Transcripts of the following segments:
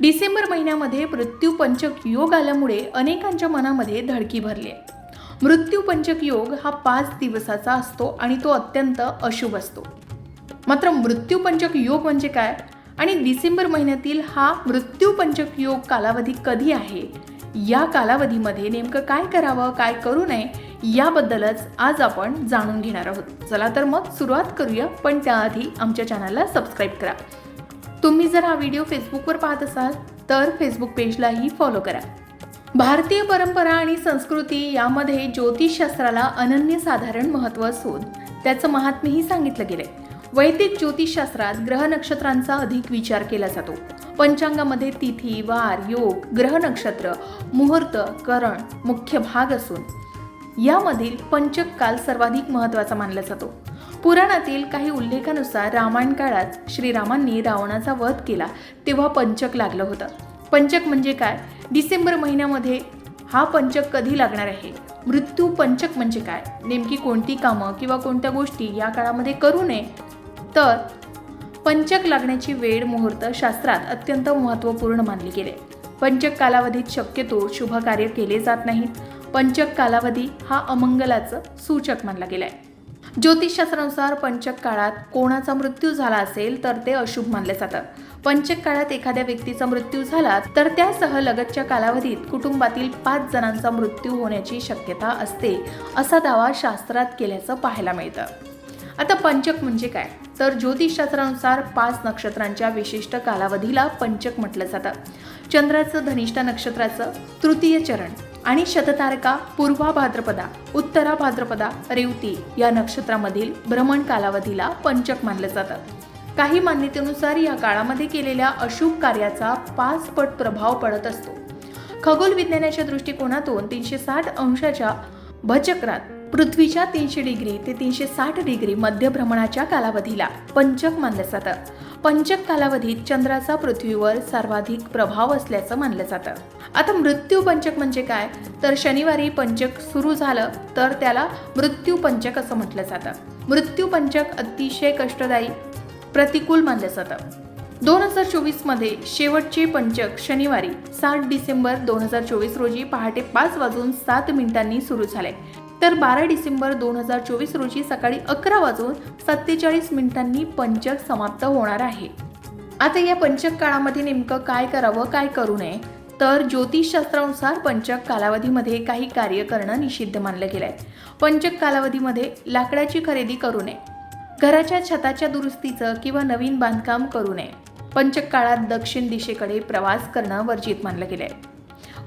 डिसेंबर महिन्यामध्ये मृत्यूपंचक योग आल्यामुळे अनेकांच्या मनामध्ये धडकी भरली आहे. मृत्यूपंचक योग हा पाच दिवसाचा असतो आणि तो अत्यंत अशुभ असतो. मात्र मृत्यूपंचक योग म्हणजे काय? आणि डिसेंबर महिन्यातील हा मृत्यूपंचक योग कालावधी कधी आहे? या कालावधीमध्ये नेमकं काय करावं काय करू नये याबद्दलच आज आपण जाणून घेणार आहोत. चला तर मग सुरुवात करूया पण त्याआधी आमच्या चॅनलला सबस्क्राईब करा. तुम्ही जर हा व्हिडिओ फेसबुकवर पाहत असाल तर फेसबुक पेजलाही फॉलो करा. भारतीय परंपरा आणि संस्कृती यामध्ये ज्योतिषशास्त्राला अनन्यसाधारण महत्त्व असून त्याचं महात्म्यही सांगितलं गेलंय. वैदिक ज्योतिषशास्त्रात ग्रह नक्षत्रांचा अधिक विचार केला जातो. पंचांगामध्ये तिथी वार योग ग्रह नक्षत्र मुहूर्त करण मुख्य भाग असून यामधील पंचक काल सर्वाधिक महत्त्वाचा मानला जातो. पुराणातील काही उल्लेखानुसार रामायण काळात श्रीरामांनी रावणाचा वध केला तेव्हा पंचक लागलं होतं. पंचक म्हणजे काय? डिसेंबर महिन्यामध्ये हा पंचक कधी लागणार आहे? मृत्यू पंचक म्हणजे काय? नेमकी कोणती कामं किंवा कोणत्या गोष्टी या काळामध्ये करू नये? तर पंचक लागण्याची वेळ मुहूर्त शास्त्रात अत्यंत महत्त्वपूर्ण मानले गेले. पंचक कालावधीत शक्यतो शुभ कार्य केले जात नाहीत पंचक कालावधी हा अमंगलाचं सूचक मानला गेलाय. ज्योतिषशास्त्रानुसार पंचक काळात कोणाचा मृत्यू झाला असेल तर ते अशुभ मानले जातं पंचक काळात एखाद्या व्यक्तीचा मृत्यू झाला तर त्यासह लगतच्या कालावधीत कुटुंबातील पाच जणांचा मृत्यू होण्याची शक्यता असते असा दावा शास्त्रात केल्याचं पाहायला मिळतं. आता पंचक म्हणजे काय? तर ज्योतिषशास्त्रानुसार पाच नक्षत्रांच्या विशिष्ट कालावधीला पंचक म्हटलं जातं. चंद्राचं धनिष्ठा नक्षत्राचं तृतीय चरण. आणि शततारका पूर्वा भाद्रपदा उत्तरा भाद्रपदा रेवती या नक्षत्रामधील भ्रमण कालावधीला पंचक मानलं जातं. काही मान्यतेनुसार या काळामध्ये केलेल्या अशुभ कार्याचा पाच पट प्रभाव पडत असतो. खगोल विज्ञानाच्या दृष्टिकोनातून तीनशे साठ अंशाच्या भचक्रात पृथ्वीच्या तीनशे डिग्री ते तीनशे साठ डिग्री मध्य भ्रमणाच्या कालावधीला पंचक मानलं जातं. पंचक कालावधीत चंद्राचा पृथ्वीवर सर्वाधिक प्रभाव असल्याचं मानलं जातं. आता मृत्यू पंचक म्हणजे काय? तर शनिवारी पंचक सुरू झालं तर त्याला मृत्यू पंचक असं म्हटलं जातं. मृत्यू पंचक अतिशय कष्टदायी प्रतिकूल मानलं जातं. दोन हजार चोवीसमध्ये शेवटचे पंचक शनिवारी सात डिसेंबर दोन हजार चोवीस रोजी पहाटे पाच वाजून सात मिनिटांनी सुरू झाले. तर बारा डिसेंबर दोन हजार चोवीस रोजी सकाळी अकरा वाजून सत्तेचाळीस मिनिटांनी पंचक समाप्त होणार आहे. आता या पंचक काळामध्ये नेमकं काय करावं काय करू नये तर ज्योतिषशास्त्रानुसार पंचक कालावधीमध्ये काही कार्य करणं निषिद्ध मानलं गेलंय. पंचक कालावधीमध्ये लाकडाची खरेदी करू नये. घराच्या छताच्या दुरुस्तीचं किंवा नवीन बांधकाम करू नये. पंचक काळात दक्षिण दिशेकडे प्रवास करणं वर्जित मानलं गेलंय.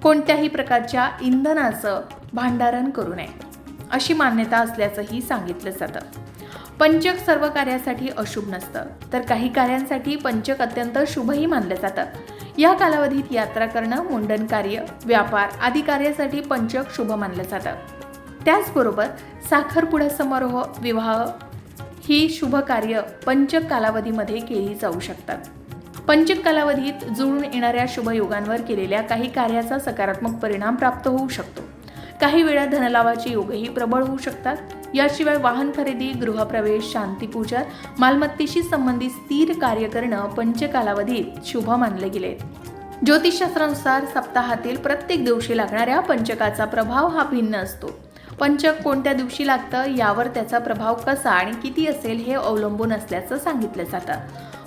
कोणत्याही प्रकारच्या इंधनाचं भांडारण करू नये. अशी मान्यता असल्याचंही सांगितलं जातं. पंचक सर्व कार्यासाठी अशुभ नसतं तर काही कार्यांसाठी पंचक अत्यंत शुभही मानलं जातं. या कालावधीत यात्रा करणं मुंडन कार्य व्यापार आदी कार्यासाठी पंचक शुभ मानलं जातं. त्याचबरोबर साखरपुडा समारोह विवाह ही शुभ कार्य पंचक कालावधीमध्ये केली जाऊ शकतात. पंचक कालावधीत जुळून येणाऱ्या शुभयोगांवर केलेल्या काही कार्याचा सकारात्मक परिणाम प्राप्त होऊ शकतो. काही वेळा धनलाभाचे योगही प्रबळ होऊ शकतात. याशिवाय वाहन खरेदी गृहप्रवेश शांतीपूजन मालमत्तेशी संबंधित स्थिर कार्य करणं पंचकालावधीत शुभ मानले गेले. ज्योतिषशास्त्रानुसार सप्ताहातील प्रत्येक दिवशी लागणाऱ्या पंचकाचा प्रभाव हा भिन्न असतो. पंचक कोणत्या दिवशी लागतं यावर त्याचा प्रभाव कसा आणि किती असेल हे अवलंबून असल्याचं सांगितलं जातं.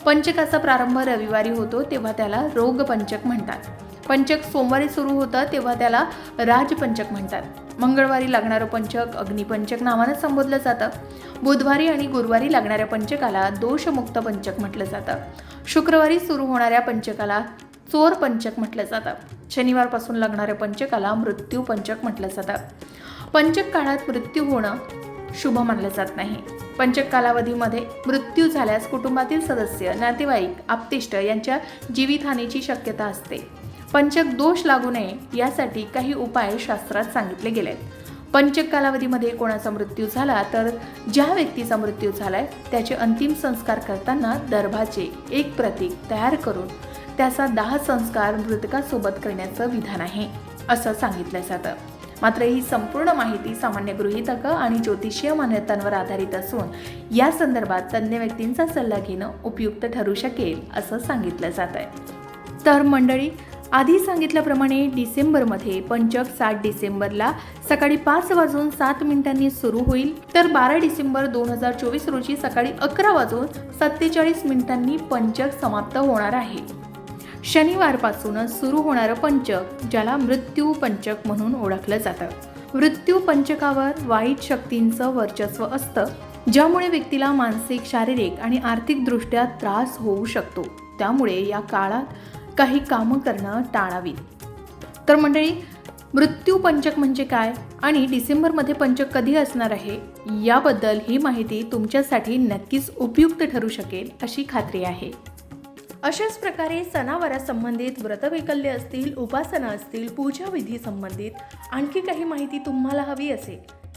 पंचकाचा प्रारंभ रविवारी होतो तेव्हा त्याला रोग पंचक म्हणतात. पंचक सोमवारी सुरू होतं तेव्हा त्याला राजपंचक म्हणतात. मंगळवारी लागणारं पंचक अग्निपंचक नावानं संबोधलं जातं. बुधवारी आणि गुरुवारी लागणाऱ्या पंचकाला दोषमुक्त पंचक म्हटलं जातं. शुक्रवारी सुरू होणाऱ्या पंचकाला चोर पंचक म्हटलं जातं. शनिवारपासून लागणाऱ्या पंचकाला मृत्यू पंचक म्हटलं जातं. पंचक काळात मृत्यू होणं शुभ मानलं जात नाही. पंचक कालावधीमध्ये मृत्यू झाल्यास कुटुंबातील सदस्य नातेवाईक आप्तिष्ट यांच्या जीवितहानीची शक्यता असते. पंचक दोष लागू नये यासाठी काही उपाय शास्त्रात सांगितले गेले आहेत पंचक कालावधीमध्ये कोणाचा मृत्यू झाला तर ज्या व्यक्तीचा मृत्यू झालाय त्याचे अंतिम संस्कार करताना दर्भाचे एक प्रतीक तयार करून त्याचा दाह संस्कार मृतकासोबत करण्याचं विधान आहे असं सांगितलं जातं. मात्र ही संपूर्ण माहिती सामान्य गृहितकं आणि ज्योतिषीय मान्यतांवर आधारित असून या संदर्भात तज्ज्ञ व्यक्तींचा सल्ला घेणं उपयुक्त ठरू शकेल असं सांगितलं जात आहे तर मंडळी आधी सांगितल्याप्रमाणे डिसेंबरमध्ये पंचक सात डिसेंबरला सकाळी पाच वाजून सात मिनिटांनी सुरू होईल. तर बारा डिसेंबर दोन हजार चोवीस रोजी सकाळी अकरा वाजून सत्तेचाळीस मिनिटांनी पंचक समाप्त होणार आहे. शनिवारपासूनच सुरू होणारं पंचक ज्याला मृत्यू पंचक म्हणून ओळखलं जातं. मृत्यू पंचकावर वाईट शक्तींचं वर्चस्व असतं ज्यामुळे व्यक्तीला मानसिक शारीरिक आणि आर्थिकदृष्ट्या त्रास होऊ शकतो. त्यामुळे या काळात काही कामं करणं टाळावीत. तर मंडळी मृत्यू पंचक म्हणजे काय आणि डिसेंबरमध्ये पंचक कधी असणार आहे याबद्दल ही माहिती तुमच्यासाठी नक्कीच उपयुक्त ठरू शकेल अशी खात्री आहे. अशाच प्रकारे सणावारासंबंधित व्रतवैकल्य असतील उपासना असतील पूजाविधी संबंधित आणखी काही माहिती तुम्हाला हवी असेल